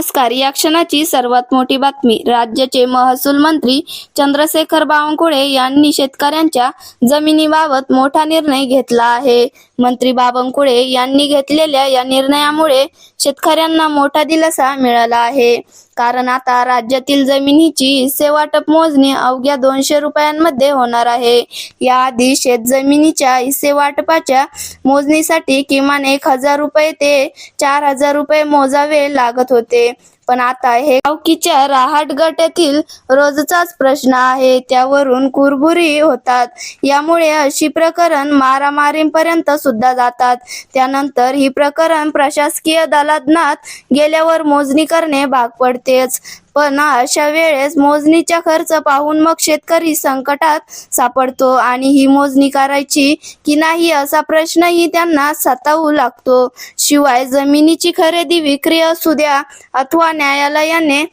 नमस्कार. या क्षणाची सर्वात मोठी बातमी राज्याचे महसूल मंत्री चंद्रशेखर बावनकुळे यांनी शेतकऱ्यांच्या जमिनीबाबत मोठा निर्णय घेतला आहे. मंत्री बावनकुळे यांनी घेतलेल्या या निर्णयामुळे शेतकऱ्यांना मोठा दिलासा मिळाला आहे. कारण आता राज्यातील जमिनीची हिस्सेवाटप मोजणी अवघ्या दोनशे रुपयांमध्ये होणार आहे. याआधी शेतजमिनीच्या हिस्सेवाटपाच्या मोजणीसाठी किमान एक हजार रुपये ते चार हजार रुपये मोजावे लागत होते. पण आता हे गावकीच्या रहाट गटातील रोजचाच प्रश्न आहे. त्यावरून कुरबुरी होतात. यामुळे अशी प्रकरण मारामारीपर्यंत सुद्धा जातात. त्यानंतर ही प्रकरण प्रशासकीय अदालतनात गेल्यावर मोजणी करणे भाग पडतेच. पण अशा वेळेस मोजणीचा खर्च पाहून मग शेतकरी संकटात सापडतो आणि ही मोजणी करायची की नाही असा प्रश्नही त्यांना सतावू लागतो. शिवाय जमिनीची खरेदी विक्री असू द्या अथवा न्यायालयाने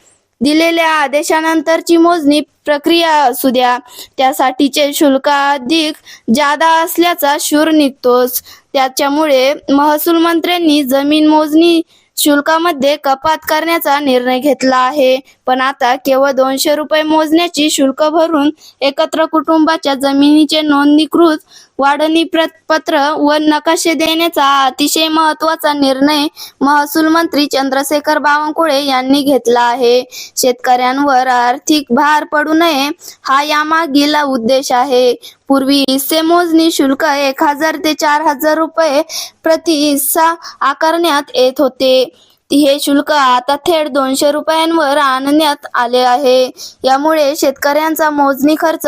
दिलेल्या आदेशानंतरची मोजणी प्रक्रिया असू द्या त्यासाठीचे शुल्क अधिक जादा असल्याचा शूर निघतोच. त्याच्यामुळे महसूल मंत्र्यांनी जमीन मोजणी शुल्कामध्ये कपात करण्याचा निर्णय घेतला आहे. पण आता केवळ दोनशे रुपये मोजण्याची शुल्क भरून एकत्र कुटुंबाच्या जमिनीचे नोंदणीकृत वाढणी पत्र व नकाशे देण्याचा अतिशय महत्त्वाचा निर्णय महसूल मंत्री चंद्रशेखर बावनकुळे यांनी घेतला आहे. शेतकऱ्यांवर आर्थिक भार पडू नये हा यामागील उद्देश आहे. पूर्वी हिस्से मोजणी शुल्क एक हजार ते चार हजार रुपये प्रति हिस्सा आकारण्यात येत होते. हे शुल्क आता थेट दोनशे रुपयांवर आणण्यात आले आहे. यामुळे शेतकऱ्यांचा मोजणी खर्च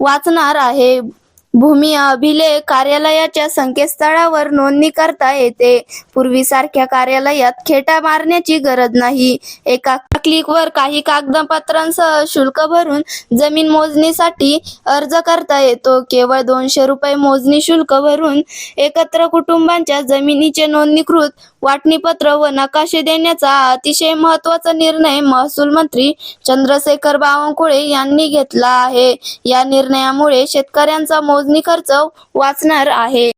वाचणार आहे. भूमी अभिलेख कार्यालयाच्या संकेतस्थळावर नोंदणी करता येते. पूर्वीसारख्या कार्यालयात खेटा मारण्याची गरज नाही. एका क्लिकवर काही कागदपत्रांसह शुल्क भरून जमीन मोजणीसाठी अर्ज करता येतो. केवळ दोनशे रुपये मोजणी शुल्क भरून एकत्र कुटुंबांच्या जमिनीचे नोंदणीकृत वाटणीपत्र व नकाशे देण्याचा अतिशय महत्त्वाचा निर्णय महसूल मंत्री चंद्रशेखर बावनकुळे यांनी घेतला आहे. या निर्णयामुळे शेतकऱ्यांचा मोज मोजणी खर्च वाचणार आहे.